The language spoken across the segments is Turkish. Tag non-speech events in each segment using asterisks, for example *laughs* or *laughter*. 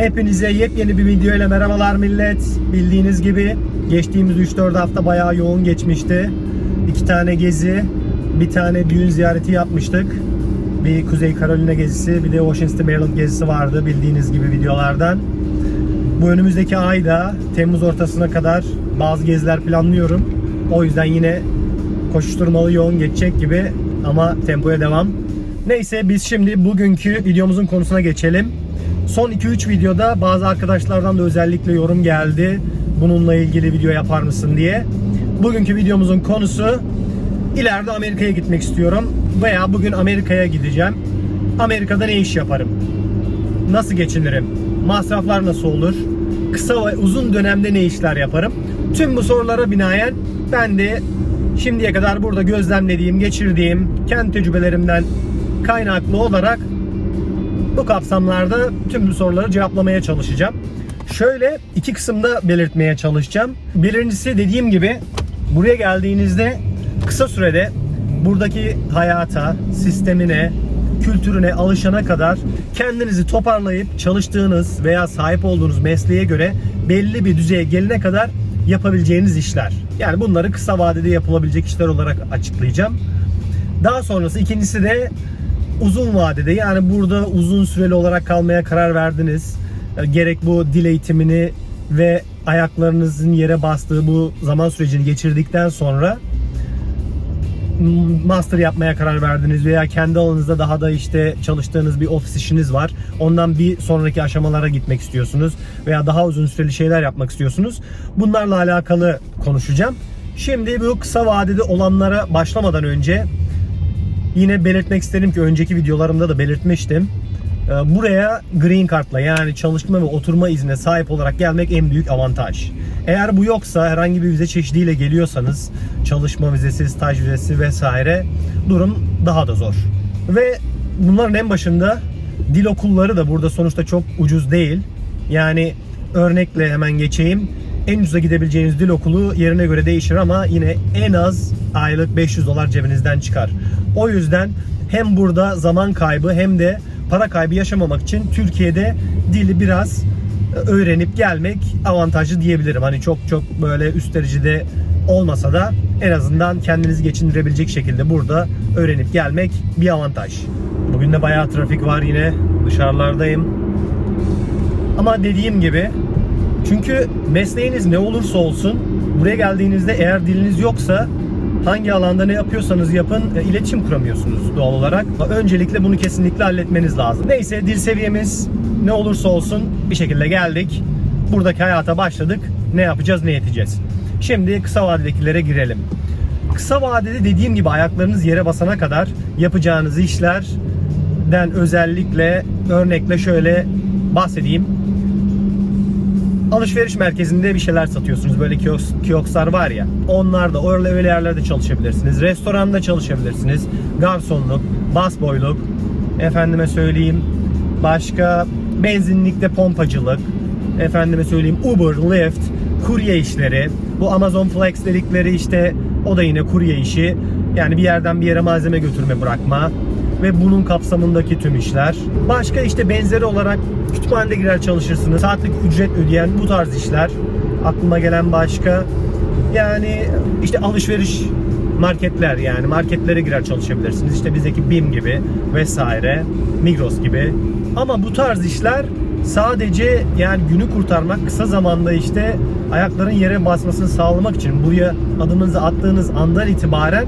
Hepinize yepyeni bir video ile merhabalar millet. Bildiğiniz gibi geçtiğimiz 3-4 hafta bayağı yoğun geçmişti. İki tane gezi, bir tane düğün ziyareti yapmıştık. Bir Kuzey Carolina gezisi, bir de Washington Maryland gezisi vardı bildiğiniz gibi videolardan. Bu önümüzdeki ayda Temmuz ortasına kadar bazı geziler planlıyorum. O yüzden yine koşuşturmalı yoğun geçecek gibi ama tempoya devam. Neyse biz şimdi bugünkü videomuzun konusuna geçelim. Son 2-3 videoda bazı arkadaşlardan da özellikle yorum geldi. Bununla ilgili video yapar mısın diye. Bugünkü videomuzun konusu ileride Amerika'ya gitmek istiyorum veya bugün Amerika'ya gideceğim. Amerika'da ne iş yaparım? Nasıl geçinirim? Masraflar nasıl olur? Kısa ve uzun dönemde ne işler yaparım? Tüm bu sorulara binaen ben de şimdiye kadar burada gözlemlediğim, geçirdiğim kendi tecrübelerimden kaynaklı olarak bu kapsamlarda tüm bu soruları cevaplamaya çalışacağım. Şöyle iki kısımda belirtmeye çalışacağım. Birincisi dediğim gibi buraya geldiğinizde kısa sürede buradaki hayata, sistemine, kültürüne alışana kadar kendinizi toparlayıp çalıştığınız veya sahip olduğunuz mesleğe göre belli bir düzeye gelene kadar yapabileceğiniz işler. Yani bunları kısa vadede yapılabilecek işler olarak açıklayacağım. Daha sonrası ikincisi de uzun vadede yani burada uzun süreli olarak kalmaya karar verdiniz. E, Gerek bu dil eğitimini ve ayaklarınızın yere bastığı bu zaman sürecini geçirdikten sonra master yapmaya karar verdiniz veya kendi alanınızda daha da işte çalıştığınız bir ofis işiniz var. Ondan bir sonraki aşamalara gitmek istiyorsunuz veya daha uzun süreli şeyler yapmak istiyorsunuz. Bunlarla alakalı konuşacağım. Şimdi bu kısa vadede olanlara başlamadan önce yine belirtmek isterim ki önceki videolarımda da belirtmiştim. Ee, Buraya green card'la yani çalışma ve oturma iznine sahip olarak gelmek en büyük avantaj. Eğer bu yoksa herhangi bir vize çeşidiyle geliyorsanız çalışma vizesi, staj vizesi vesaire durum daha da zor. Ve bunların en başında dil okulları da burada sonuçta çok ucuz değil. Yani örnekle hemen geçeyim. En ucuza gidebileceğiniz dil okulu yerine göre değişir ama yine en az aylık 500 dolar cebinizden çıkar. O yüzden hem burada zaman kaybı hem de para kaybı yaşamamak için Türkiye'de dili biraz öğrenip gelmek avantajlı diyebilirim. Hani çok çok böyle üst derecede olmasa da en azından kendinizi geçindirebilecek şekilde burada öğrenip gelmek bir avantaj. Bugün de bayağı trafik var yine dışarılardayım. Ama dediğim gibi çünkü mesleğiniz ne olursa olsun buraya geldiğinizde eğer diliniz yoksa hangi alanda ne yapıyorsanız yapın e, iletişim kuramıyorsunuz doğal olarak. Öncelikle bunu kesinlikle halletmeniz lazım. Neyse dil seviyemiz ne olursa olsun bir şekilde geldik. Buradaki hayata başladık. Ne yapacağız, ne yeteceğiz. Şimdi kısa vadedekilere girelim. Kısa vadede dediğim gibi ayaklarınız yere basana kadar yapacağınız işlerden özellikle örnekle şöyle bahsedeyim alışveriş merkezinde bir şeyler satıyorsunuz. Böyle kiosk, kiosklar var ya. Onlar da öyle öyle yerlerde çalışabilirsiniz. Restoranda çalışabilirsiniz. Garsonluk, basboyluk, efendime söyleyeyim başka benzinlikte pompacılık, efendime söyleyeyim Uber, Lyft, kurye işleri. Bu Amazon Flex dedikleri işte o da yine kurye işi. Yani bir yerden bir yere malzeme götürme bırakma ve bunun kapsamındaki tüm işler. Başka işte benzeri olarak kütüphanede girer çalışırsınız. Saatlik ücret ödeyen bu tarz işler. Aklıma gelen başka yani işte alışveriş marketler yani marketlere girer çalışabilirsiniz. İşte bizdeki BİM gibi vesaire, Migros gibi. Ama bu tarz işler sadece yani günü kurtarmak, kısa zamanda işte ayakların yere basmasını sağlamak için buraya adımınızı attığınız andan itibaren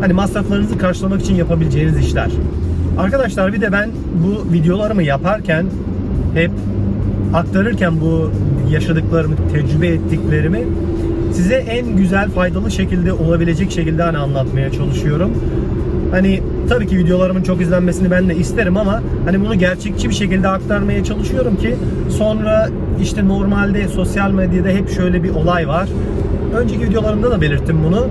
hani masraflarınızı karşılamak için yapabileceğiniz işler. Arkadaşlar bir de ben bu videolarımı yaparken hep aktarırken bu yaşadıklarımı, tecrübe ettiklerimi size en güzel, faydalı şekilde olabilecek şekilde hani anlatmaya çalışıyorum. Hani tabii ki videolarımın çok izlenmesini ben de isterim ama hani bunu gerçekçi bir şekilde aktarmaya çalışıyorum ki sonra işte normalde sosyal medyada hep şöyle bir olay var. Önceki videolarımda da belirttim bunu.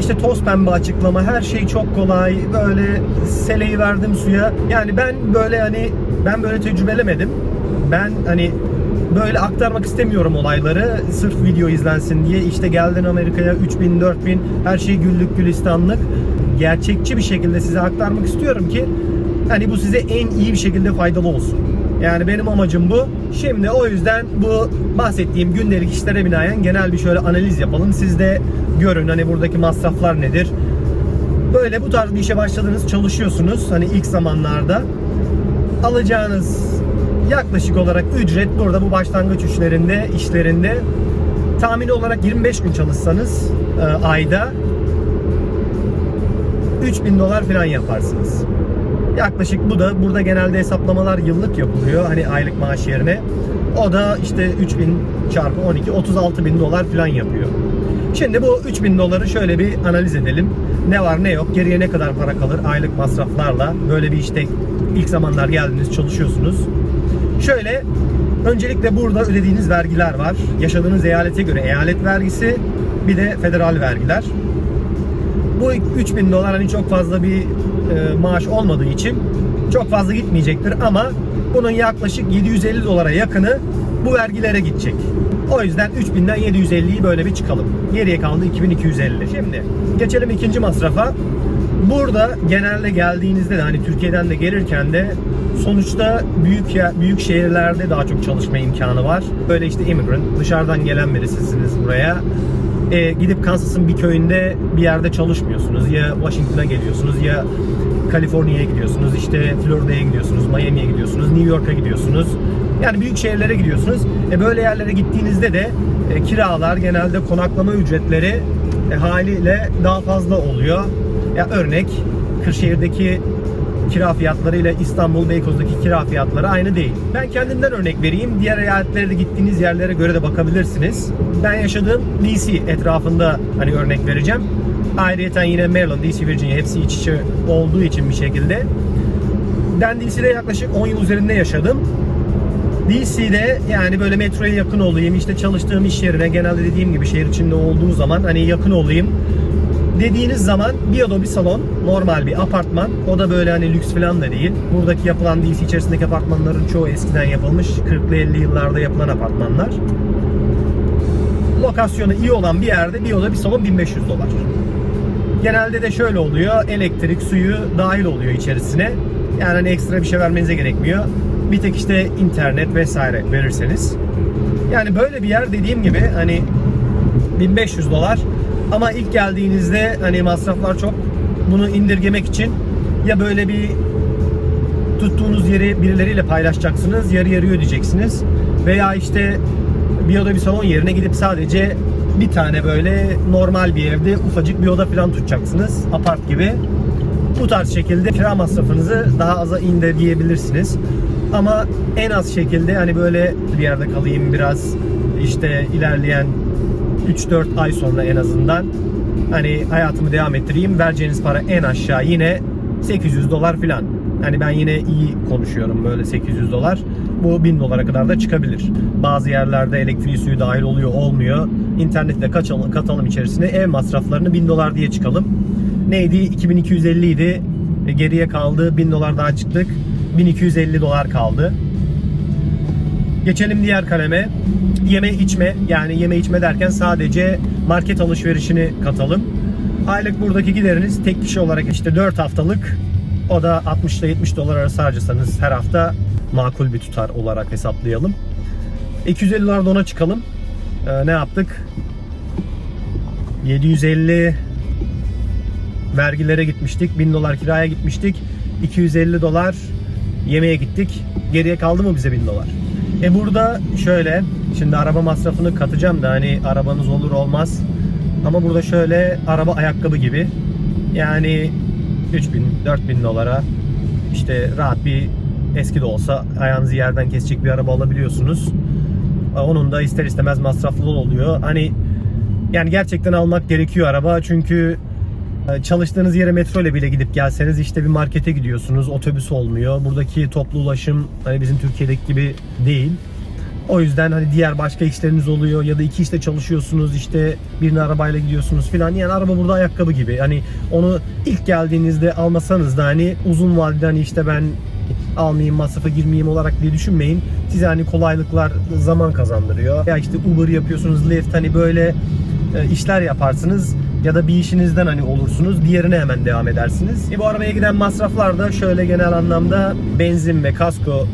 İşte toz pembe açıklama, her şey çok kolay, böyle seleyi verdim suya. Yani ben böyle hani ben böyle tecrübelemedim. Ben hani böyle aktarmak istemiyorum olayları. Sırf video izlensin diye. İşte geldin Amerika'ya 3000 4000 her şey güllük gülistanlık. Gerçekçi bir şekilde size aktarmak istiyorum ki hani bu size en iyi bir şekilde faydalı olsun. Yani benim amacım bu. Şimdi o yüzden bu bahsettiğim gündelik işlere binaen genel bir şöyle analiz yapalım. Siz de görün hani buradaki masraflar nedir. Böyle bu tarz bir işe başladınız, çalışıyorsunuz. Hani ilk zamanlarda alacağınız yaklaşık olarak ücret burada bu başlangıç işlerinde, işlerinde tahmini olarak 25 gün çalışsanız e, ayda 3000 dolar falan yaparsınız. Yaklaşık bu da burada genelde hesaplamalar yıllık yapılıyor hani aylık maaş yerine. O da işte 3000 çarpı 12 36 bin dolar falan yapıyor. Şimdi bu 3000 doları şöyle bir analiz edelim. Ne var ne yok, geriye ne kadar para kalır aylık masraflarla. Böyle bir işte ilk zamanlar geldiniz, çalışıyorsunuz. Şöyle öncelikle burada ödediğiniz vergiler var. Yaşadığınız eyalete göre eyalet vergisi bir de federal vergiler. Bu 3000 dolar hani çok fazla bir maaş olmadığı için çok fazla gitmeyecektir ama bunun yaklaşık 750 dolara yakını bu vergilere gidecek. O yüzden 3000'den 750'yi böyle bir çıkalım. Geriye kaldı 2250. Şimdi geçelim ikinci masrafa. Burada genelde geldiğinizde de hani Türkiye'den de gelirken de sonuçta büyük ya, büyük şehirlerde daha çok çalışma imkanı var. Böyle işte immigrant, dışarıdan gelen birisisiniz buraya. E, gidip Kansas'ın bir köyünde bir yerde çalışmıyorsunuz. Ya Washington'a geliyorsunuz ya Kaliforniya'ya gidiyorsunuz, işte Florida'ya gidiyorsunuz, Miami'ye gidiyorsunuz, New York'a gidiyorsunuz. Yani büyük şehirlere gidiyorsunuz. E böyle yerlere gittiğinizde de e, kiralar, genelde konaklama ücretleri e, haliyle daha fazla oluyor. Ya örnek Kırşehir'deki kira fiyatları ile İstanbul Beykoz'daki kira fiyatları aynı değil. Ben kendimden örnek vereyim. Diğer eyaletlere de gittiğiniz yerlere göre de bakabilirsiniz. Ben yaşadığım DC etrafında hani örnek vereceğim. Ayrıyeten yine Maryland, DC, Virginia hepsi iç içe olduğu için bir şekilde. Ben DC'de yaklaşık 10 yıl üzerinde yaşadım. DC'de yani böyle metroya yakın olayım, işte çalıştığım iş yerine genelde dediğim gibi şehir içinde olduğu zaman hani yakın olayım dediğiniz zaman bir oda bir salon normal bir apartman. O da böyle hani lüks falan da değil. Buradaki yapılan DC içerisindeki apartmanların çoğu eskiden yapılmış 40'lı 50 yıllarda yapılan apartmanlar. Lokasyonu iyi olan bir yerde bir oda bir salon 1500 dolar. Genelde de şöyle oluyor elektrik suyu dahil oluyor içerisine. Yani hani ekstra bir şey vermenize gerekmiyor. Bir tek işte internet vesaire verirseniz. Yani böyle bir yer dediğim gibi hani 1500 dolar ama ilk geldiğinizde hani masraflar çok. Bunu indirgemek için ya böyle bir tuttuğunuz yeri birileriyle paylaşacaksınız. Yarı yarı ödeyeceksiniz. Veya işte bir oda bir salon yerine gidip sadece bir tane böyle normal bir evde ufacık bir oda falan tutacaksınız. Apart gibi. Bu tarz şekilde kira masrafınızı daha aza indirgeyebilirsiniz. Ama en az şekilde hani böyle bir yerde kalayım biraz işte ilerleyen 3-4 ay sonra en azından hani hayatımı devam ettireyim. Vereceğiniz para en aşağı yine 800 dolar falan. Hani ben yine iyi konuşuyorum böyle 800 dolar. Bu 1000 dolara kadar da çıkabilir. Bazı yerlerde elektriği suyu dahil oluyor olmuyor. İnternetle kaçalım, katalım içerisine ev masraflarını 1000 dolar diye çıkalım. Neydi? 2250 idi. E, Geriye kaldı. 1000 dolar daha çıktık. 1250 dolar kaldı. Geçelim diğer kaleme. Yeme içme yani yeme içme derken sadece market alışverişini katalım. Aylık buradaki gideriniz tek kişi olarak işte 4 haftalık o da 60 ile 70 dolar arası harcasanız her hafta makul bir tutar olarak hesaplayalım. 250 dolar dona çıkalım. Ee, ne yaptık? 750 vergilere gitmiştik. 1000 dolar kiraya gitmiştik. 250 dolar yemeğe gittik. Geriye kaldı mı bize 1000 dolar? E burada şöyle, şimdi araba masrafını katacağım da hani arabanız olur olmaz. Ama burada şöyle araba ayakkabı gibi. Yani 3000 4000 dolara işte rahat bir eski de olsa ayağınızı yerden kesecek bir araba alabiliyorsunuz. Onun da ister istemez masraflı oluyor. Hani yani gerçekten almak gerekiyor araba çünkü e, çalıştığınız yere metro ile bile gidip gelseniz işte bir markete gidiyorsunuz otobüs olmuyor. Buradaki toplu ulaşım hani bizim Türkiye'deki gibi değil. O yüzden hani diğer başka işleriniz oluyor ya da iki işte çalışıyorsunuz işte birini arabayla gidiyorsunuz filan. Yani araba burada ayakkabı gibi. Hani onu ilk geldiğinizde almasanız da hani uzun vadede hani işte ben almayayım masrafa girmeyeyim olarak diye düşünmeyin. Size hani kolaylıklar zaman kazandırıyor. Ya işte Uber yapıyorsunuz, Lyft hani böyle e, işler yaparsınız ya da bir işinizden hani olursunuz diğerine hemen devam edersiniz. E bu arabaya giden masraflar da şöyle genel anlamda benzin ve kasko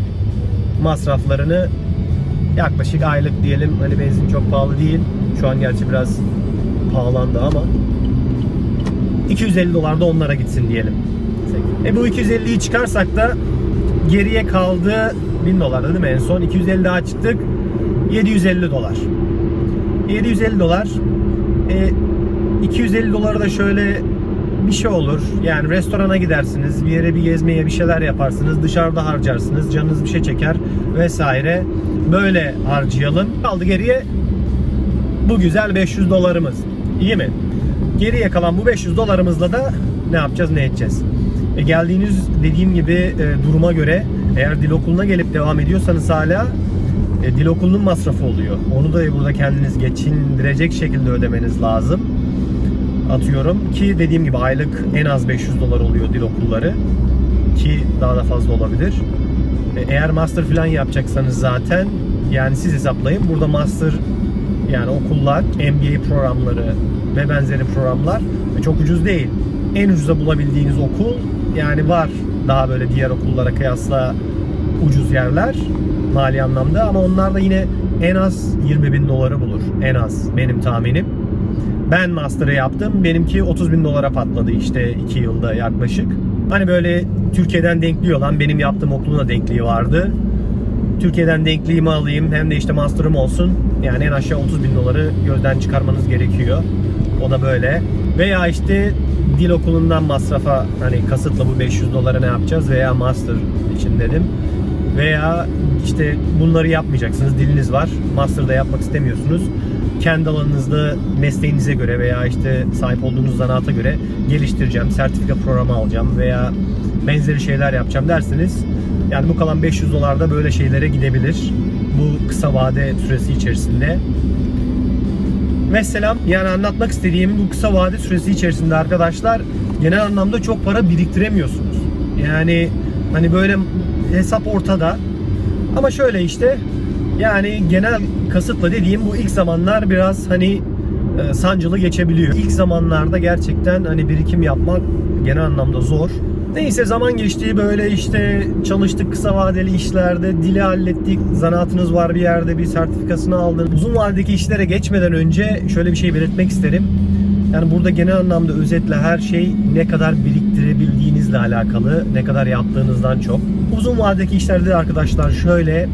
masraflarını yaklaşık aylık diyelim hani benzin çok pahalı değil. Şu an gerçi biraz pahalandı ama 250 dolar da onlara gitsin diyelim. E bu 250'yi çıkarsak da geriye kaldı 1000 dolar değil mi en son? 250 daha çıktık. 750 dolar. 750 dolar. E, 250 doları da şöyle bir şey olur. Yani restorana gidersiniz, bir yere bir gezmeye bir şeyler yaparsınız, dışarıda harcarsınız, canınız bir şey çeker vesaire. Böyle harcayalım. Kaldı geriye bu güzel 500 dolarımız. İyi mi? Geriye kalan bu 500 dolarımızla da ne yapacağız, ne edeceğiz? E geldiğiniz dediğim gibi e, duruma göre eğer dil okuluna gelip devam ediyorsanız hala e, dil okulunun masrafı oluyor. Onu da burada kendiniz geçindirecek şekilde ödemeniz lazım. Atıyorum ki dediğim gibi aylık en az 500 dolar oluyor dil okulları ki daha da fazla olabilir. E, Eğer master falan yapacaksanız zaten yani siz hesaplayın. Burada master yani okullar, MBA programları ve benzeri programlar e, çok ucuz değil. En ucuza bulabildiğiniz okul yani var daha böyle diğer okullara kıyasla ucuz yerler mali anlamda ama onlar da yine en az 20 bin doları bulur. En az benim tahminim. Ben master'ı yaptım. Benimki 30 bin dolara patladı işte 2 yılda yaklaşık. Hani böyle Türkiye'den denkliği olan benim yaptığım okulun da denkliği vardı. Türkiye'den denkliğimi alayım hem de işte master'ım olsun. Yani en aşağı 30 bin doları gözden çıkarmanız gerekiyor. O da böyle. Veya işte dil okulundan masrafa hani kasıtla bu 500 dolara ne yapacağız veya master için dedim. Veya işte bunları yapmayacaksınız. Diliniz var. Master'da yapmak istemiyorsunuz. Kendi alanınızda mesleğinize göre veya işte sahip olduğunuz zanaata göre geliştireceğim, sertifika programı alacağım veya benzeri şeyler yapacağım derseniz yani bu kalan 500 dolar da böyle şeylere gidebilir. Bu kısa vade süresi içerisinde. Ve selam. Yani anlatmak istediğim bu kısa vade süresi içerisinde arkadaşlar genel anlamda çok para biriktiremiyorsunuz. Yani hani böyle hesap ortada. Ama şöyle işte yani genel kasıtla dediğim bu ilk zamanlar biraz hani e, sancılı geçebiliyor. İlk zamanlarda gerçekten hani birikim yapmak genel anlamda zor. Neyse zaman geçti böyle işte çalıştık kısa vadeli işlerde dili hallettik zanaatınız var bir yerde bir sertifikasını aldın. Uzun vadedeki işlere geçmeden önce şöyle bir şey belirtmek isterim. Yani burada genel anlamda özetle her şey ne kadar biriktirebildiğinizle alakalı, ne kadar yaptığınızdan çok. Uzun vadedeki işlerde de arkadaşlar şöyle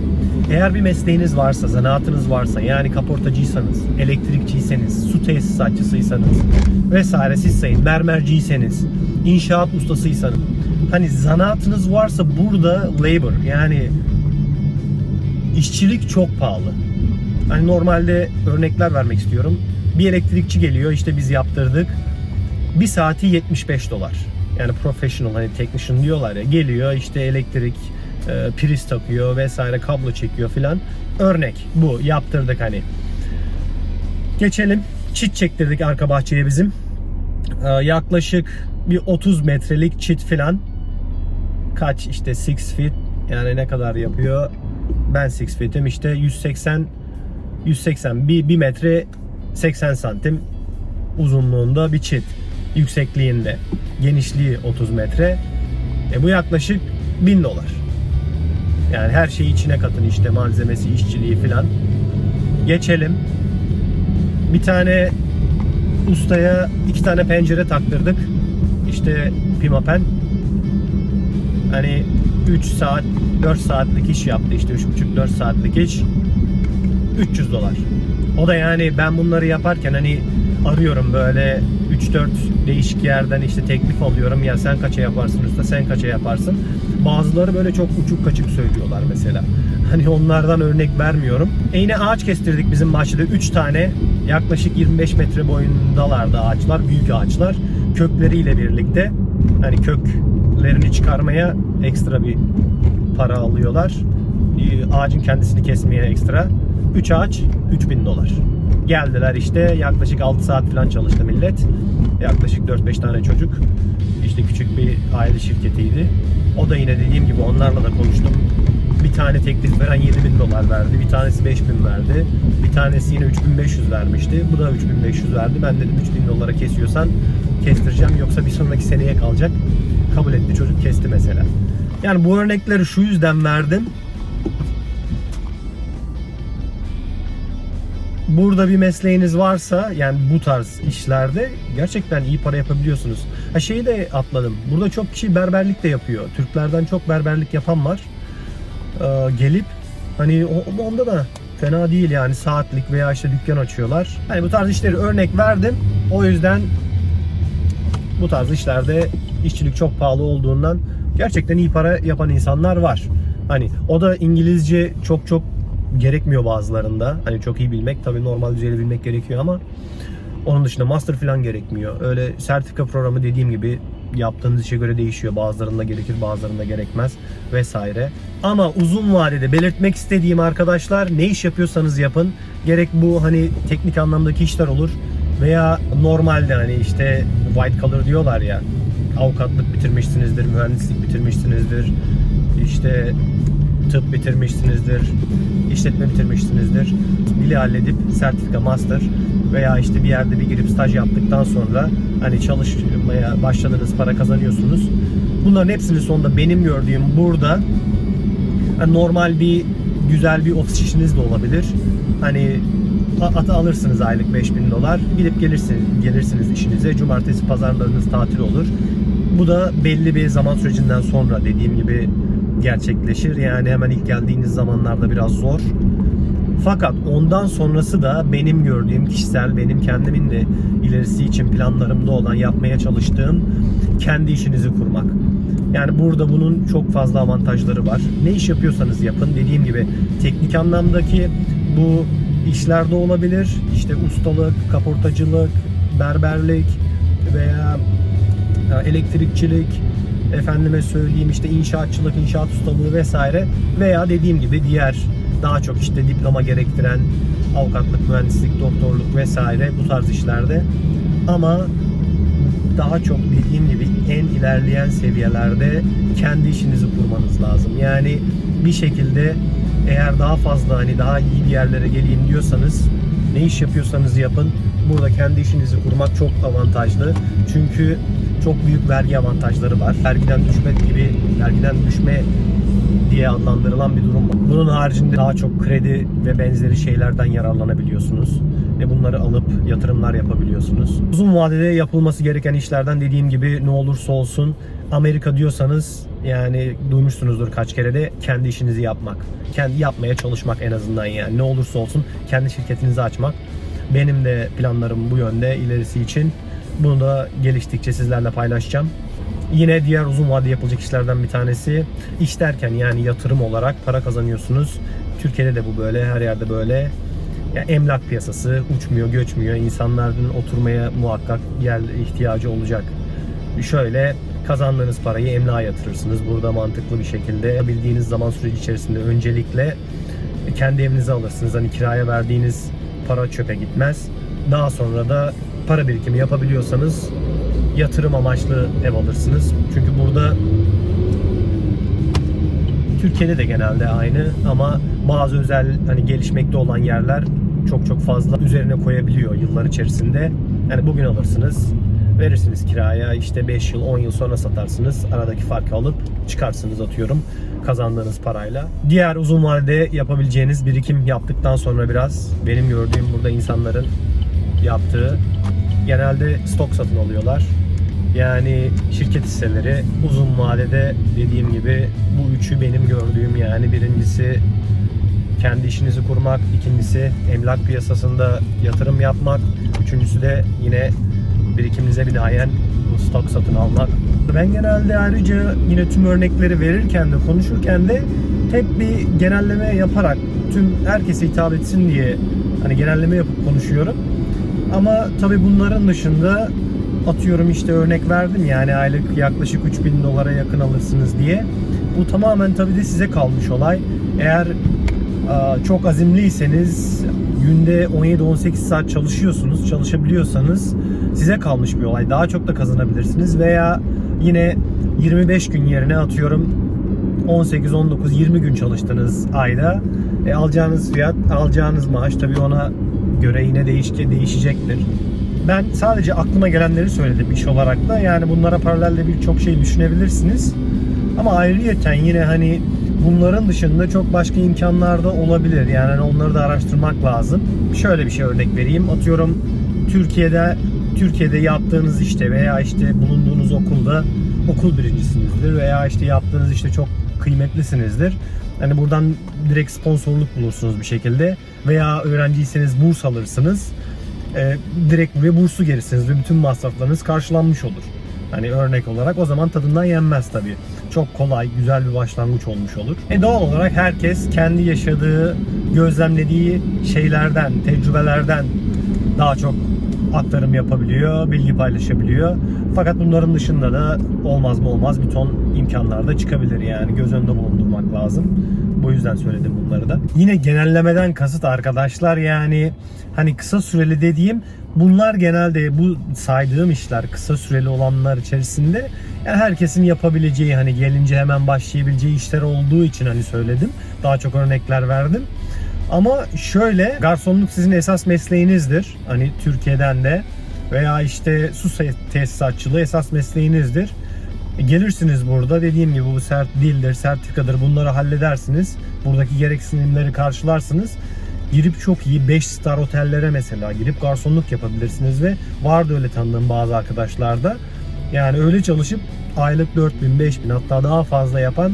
eğer bir mesleğiniz varsa, zanaatınız varsa yani kaportacıysanız, elektrikçiyseniz, su tesisatçısıysanız vesaire siz sayın, mermerciyseniz, inşaat ustasıysanız hani zanaatınız varsa burada labor yani işçilik çok pahalı. Hani normalde örnekler vermek istiyorum. Bir elektrikçi geliyor işte biz yaptırdık. Bir saati 75 dolar. Yani professional hani technician diyorlar ya geliyor işte elektrik e, priz takıyor vesaire kablo çekiyor filan. Örnek bu yaptırdık hani. Geçelim. Çit çektirdik arka bahçeye bizim. E, yaklaşık bir 30 metrelik çit filan. Kaç işte 6 feet yani ne kadar yapıyor? Ben 6 feet'im işte 180 180 bir, bir metre 80 santim uzunluğunda bir çit yüksekliğinde genişliği 30 metre e bu yaklaşık 1000 dolar yani her şeyi içine katın işte malzemesi işçiliği filan. Geçelim. Bir tane ustaya iki tane pencere taktırdık. İşte pimapen hani 3 saat 4 saatlik iş yaptı işte 3,5-4 saatlik iş. 300 dolar. O da yani ben bunları yaparken hani arıyorum böyle 3-4 değişik yerden işte teklif alıyorum ya sen kaça yaparsın usta sen kaça yaparsın. Bazıları böyle çok uçuk kaçık söylüyorlar mesela. *laughs* Hani onlardan örnek vermiyorum. E yine ağaç kestirdik bizim bahçede 3 tane yaklaşık 25 metre boyundalardı ağaçlar büyük ağaçlar kökleriyle birlikte hani köklerini çıkarmaya ekstra bir para alıyorlar. Ağacın kendisini kesmeye ekstra. 3 ağaç 3000 dolar. Geldiler işte yaklaşık 6 saat falan çalıştı millet. Yaklaşık 4-5 tane çocuk. İşte küçük bir aile şirketiydi. O da yine dediğim gibi onlarla da konuştum. Bir tane teklif veren 7000 dolar verdi. Bir tanesi 5000 verdi. Bir tanesi yine 3500 vermişti. Bu da 3500 verdi. Ben dedim 3000 dolara kesiyorsan kestireceğim yoksa bir sonraki seneye kalacak. Kabul etti çocuk kesti mesela. Yani bu örnekleri şu yüzden verdim. Burada bir mesleğiniz varsa yani bu tarz işlerde gerçekten iyi para yapabiliyorsunuz. Ha şeyi de atladım. Burada çok kişi berberlik de yapıyor. Türklerden çok berberlik yapan var. Ee, gelip hani onda da fena değil yani saatlik veya işte dükkan açıyorlar. Hani bu tarz işleri örnek verdim. O yüzden bu tarz işlerde işçilik çok pahalı olduğundan gerçekten iyi para yapan insanlar var. Hani o da İngilizce çok çok gerekmiyor bazılarında. Hani çok iyi bilmek tabii normal düzeyde bilmek gerekiyor ama onun dışında master falan gerekmiyor. Öyle sertifika programı dediğim gibi yaptığınız işe göre değişiyor. Bazılarında gerekir, bazılarında gerekmez vesaire. Ama uzun vadede belirtmek istediğim arkadaşlar ne iş yapıyorsanız yapın. Gerek bu hani teknik anlamdaki işler olur veya normalde hani işte white collar diyorlar ya avukatlık bitirmişsinizdir, mühendislik bitirmişsinizdir, işte tıp bitirmişsinizdir, işletme bitirmişsinizdir. Dili halledip sertifika master veya işte bir yerde bir girip staj yaptıktan sonra hani çalışmaya başladınız, para kazanıyorsunuz. Bunların hepsinin sonunda benim gördüğüm burada hani normal bir güzel bir ofis işiniz de olabilir. Hani atı alırsınız aylık 5000 dolar. Gidip gelirsiniz, gelirsiniz işinize. Cumartesi pazarlarınız tatil olur. Bu da belli bir zaman sürecinden sonra dediğim gibi gerçekleşir. Yani hemen ilk geldiğiniz zamanlarda biraz zor. Fakat ondan sonrası da benim gördüğüm kişisel, benim kendimin de ilerisi için planlarımda olan, yapmaya çalıştığım kendi işinizi kurmak. Yani burada bunun çok fazla avantajları var. Ne iş yapıyorsanız yapın. Dediğim gibi teknik anlamdaki bu işlerde olabilir. İşte ustalık, kaportacılık, berberlik veya ya elektrikçilik, efendime söyleyeyim işte inşaatçılık, inşaat ustalığı vesaire veya dediğim gibi diğer daha çok işte diploma gerektiren avukatlık, mühendislik, doktorluk vesaire bu tarz işlerde ama daha çok dediğim gibi en ilerleyen seviyelerde kendi işinizi kurmanız lazım. Yani bir şekilde eğer daha fazla hani daha iyi bir yerlere geleyim diyorsanız ne iş yapıyorsanız yapın. Burada kendi işinizi kurmak çok avantajlı. Çünkü çok büyük vergi avantajları var. Vergiden düşme gibi, vergiden düşme diye adlandırılan bir durum var. Bunun haricinde daha çok kredi ve benzeri şeylerden yararlanabiliyorsunuz. Ve bunları alıp yatırımlar yapabiliyorsunuz. Uzun vadede yapılması gereken işlerden dediğim gibi ne olursa olsun Amerika diyorsanız yani duymuşsunuzdur kaç kere de kendi işinizi yapmak. Kendi yapmaya çalışmak en azından yani ne olursa olsun kendi şirketinizi açmak. Benim de planlarım bu yönde ilerisi için. Bunu da geliştikçe sizlerle paylaşacağım. Yine diğer uzun vade yapılacak işlerden bir tanesi iş derken yani yatırım olarak para kazanıyorsunuz. Türkiye'de de bu böyle, her yerde böyle. Ya emlak piyasası uçmuyor, göçmüyor. İnsanların oturmaya muhakkak yer ihtiyacı olacak. Şöyle kazandığınız parayı emlağa yatırırsınız. Burada mantıklı bir şekilde bildiğiniz zaman süreci içerisinde öncelikle kendi evinizi alırsınız. Hani kiraya verdiğiniz para çöpe gitmez. Daha sonra da para birikimi yapabiliyorsanız yatırım amaçlı ev alırsınız. Çünkü burada Türkiye'de de genelde aynı ama bazı özel hani gelişmekte olan yerler çok çok fazla üzerine koyabiliyor yıllar içerisinde. Yani bugün alırsınız, verirsiniz kiraya işte 5 yıl 10 yıl sonra satarsınız. Aradaki farkı alıp çıkarsınız atıyorum kazandığınız parayla. Diğer uzun vadede yapabileceğiniz birikim yaptıktan sonra biraz benim gördüğüm burada insanların yaptığı genelde stok satın alıyorlar. Yani şirket hisseleri uzun vadede dediğim gibi bu üçü benim gördüğüm yani birincisi kendi işinizi kurmak, ikincisi emlak piyasasında yatırım yapmak, üçüncüsü de yine birikiminize binaen bu stok satın almak. Ben genelde ayrıca yine tüm örnekleri verirken de konuşurken de hep bir genelleme yaparak tüm herkese hitap etsin diye hani genelleme yapıp konuşuyorum. Ama tabi bunların dışında atıyorum işte örnek verdim yani aylık yaklaşık 3000 dolara yakın alırsınız diye. Bu tamamen tabi de size kalmış olay. Eğer çok azimliyseniz günde 17-18 saat çalışıyorsunuz, çalışabiliyorsanız size kalmış bir olay. Daha çok da kazanabilirsiniz veya yine 25 gün yerine atıyorum 18, 19, 20 gün çalıştınız ayda. E, alacağınız fiyat, alacağınız maaş tabii ona göre yine değişke değişecektir. Ben sadece aklıma gelenleri söyledim iş olarak da. Yani bunlara paralelde birçok şey düşünebilirsiniz. Ama ayrıyeten yine hani bunların dışında çok başka imkanlar da olabilir. Yani hani onları da araştırmak lazım. Şöyle bir şey örnek vereyim. Atıyorum Türkiye'de Türkiye'de yaptığınız işte veya işte bulunduğunuz okulda okul birincisinizdir veya işte yaptığınız işte çok kıymetlisinizdir. Hani buradan direkt sponsorluk bulursunuz bir şekilde veya öğrenciyseniz burs alırsınız. Ee, direkt buraya burslu gelirsiniz ve bütün masraflarınız karşılanmış olur. Hani örnek olarak o zaman tadından yenmez tabii. Çok kolay, güzel bir başlangıç olmuş olur. E doğal olarak herkes kendi yaşadığı, gözlemlediği şeylerden, tecrübelerden daha çok aktarım yapabiliyor, bilgi paylaşabiliyor. Fakat bunların dışında da olmaz mı olmaz bir ton imkanlar da çıkabilir yani göz önünde bulundurmak lazım. Bu yüzden söyledim bunları da. Yine genellemeden kasıt arkadaşlar yani hani kısa süreli dediğim bunlar genelde bu saydığım işler kısa süreli olanlar içerisinde yani herkesin yapabileceği hani gelince hemen başlayabileceği işler olduğu için hani söyledim. Daha çok örnekler verdim. Ama şöyle garsonluk sizin esas mesleğinizdir. Hani Türkiye'den de veya işte su tesisatçılığı esas mesleğinizdir. E, Gelirsiniz burada dediğim gibi bu sert dildir, sertifikadır bunları halledersiniz. Buradaki gereksinimleri karşılarsınız. Girip çok iyi 5 star otellere mesela girip garsonluk yapabilirsiniz ve vardı öyle tanıdığım bazı arkadaşlarda. Yani öyle çalışıp aylık 4000, 5000 hatta daha fazla yapan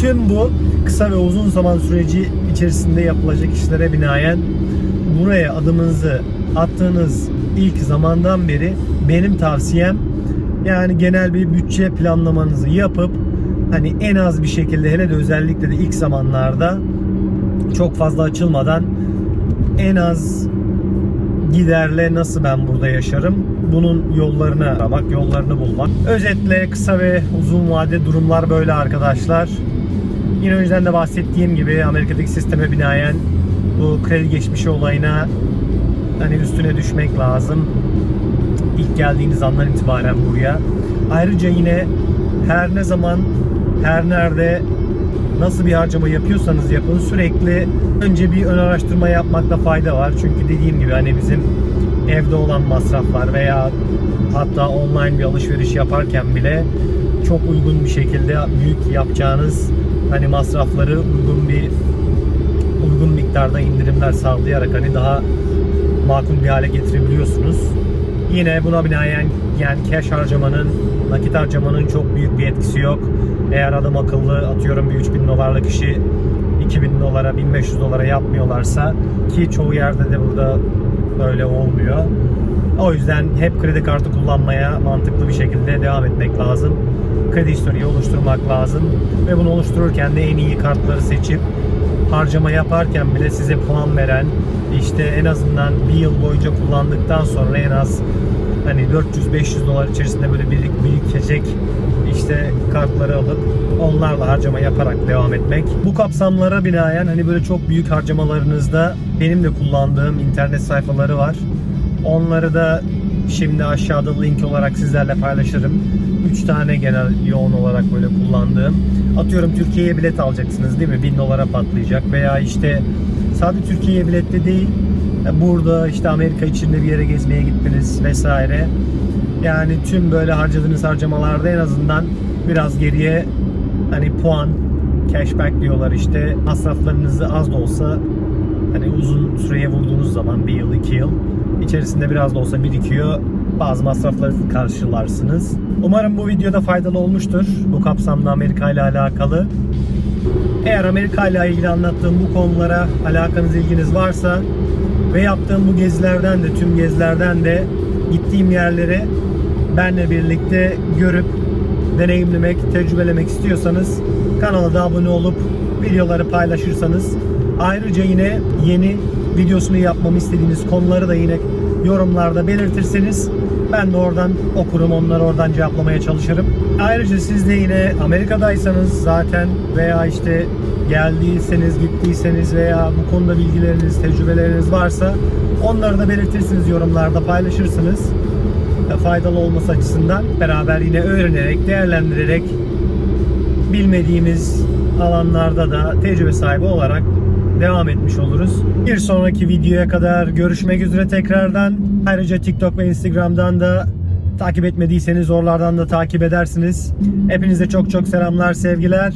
Tüm bu kısa ve uzun zaman süreci içerisinde yapılacak işlere binaen buraya adımınızı attığınız ilk zamandan beri benim tavsiyem yani genel bir bütçe planlamanızı yapıp hani en az bir şekilde hele de özellikle de ilk zamanlarda çok fazla açılmadan en az giderle nasıl ben burada yaşarım bunun yollarını aramak, yollarını bulmak. Özetle kısa ve uzun vade durumlar böyle arkadaşlar. Yine önceden de bahsettiğim gibi Amerika'daki sisteme binaen bu kredi geçmişi olayına hani üstüne düşmek lazım. İlk geldiğiniz andan itibaren buraya. Ayrıca yine her ne zaman, her nerede nasıl bir harcama yapıyorsanız yapın sürekli önce bir ön araştırma yapmakta fayda var. Çünkü dediğim gibi hani bizim evde olan masraflar veya hatta online bir alışveriş yaparken bile çok uygun bir şekilde büyük yapacağınız hani masrafları uygun bir uygun miktarda indirimler sağlayarak hani daha makul bir hale getirebiliyorsunuz. Yine buna binaen yani cash harcamanın, nakit harcamanın çok büyük bir etkisi yok. Eğer adam akıllı atıyorum bir 3000 dolarlık işi 2000 dolara, 1500 dolara yapmıyorlarsa ki çoğu yerde de burada öyle olmuyor. O yüzden hep kredi kartı kullanmaya mantıklı bir şekilde devam etmek lazım. Kredi historiyi oluşturmak lazım ve bunu oluştururken de en iyi kartları seçip harcama yaparken bile size puan veren işte en azından bir yıl boyunca kullandıktan sonra en az hani 400-500 dolar içerisinde böyle birik birikecek işte kartları alıp onlarla harcama yaparak devam etmek. Bu kapsamlara binaen hani böyle çok büyük harcamalarınızda benim de kullandığım internet sayfaları var. Onları da şimdi aşağıda link olarak sizlerle paylaşırım. 3 tane genel yoğun olarak böyle kullandığım. Atıyorum Türkiye'ye bilet alacaksınız değil mi? 1000 dolara patlayacak veya işte sadece Türkiye'ye bilette değil burada işte Amerika içinde bir yere gezmeye gittiniz vesaire. Yani tüm böyle harcadığınız harcamalarda en azından biraz geriye hani puan, cashback diyorlar işte masraflarınızı az da olsa hani uzun süreye vurduğunuz zaman bir yıl, iki yıl içerisinde biraz da olsa birikiyor. Bazı masrafları karşılarsınız. Umarım bu videoda faydalı olmuştur. Bu kapsamda Amerika ile alakalı. Eğer Amerika ile ilgili anlattığım bu konulara alakanız, ilginiz varsa ve yaptığım bu gezilerden de tüm gezilerden de gittiğim yerleri benle birlikte görüp deneyimlemek, tecrübelemek istiyorsanız kanala da abone olup videoları paylaşırsanız ayrıca yine yeni videosunu yapmamı istediğiniz konuları da yine yorumlarda belirtirseniz ben de oradan okurum onları oradan cevaplamaya çalışırım. Ayrıca siz de yine Amerika'daysanız zaten veya işte geldiyseniz, gittiyseniz veya bu konuda bilgileriniz, tecrübeleriniz varsa onları da belirtirsiniz yorumlarda paylaşırsınız. Faydalı olması açısından beraber yine öğrenerek, değerlendirerek bilmediğimiz alanlarda da tecrübe sahibi olarak devam etmiş oluruz. Bir sonraki videoya kadar görüşmek üzere tekrardan. Ayrıca TikTok ve Instagram'dan da takip etmediyseniz oralardan da takip edersiniz. Hepinize çok çok selamlar, sevgiler.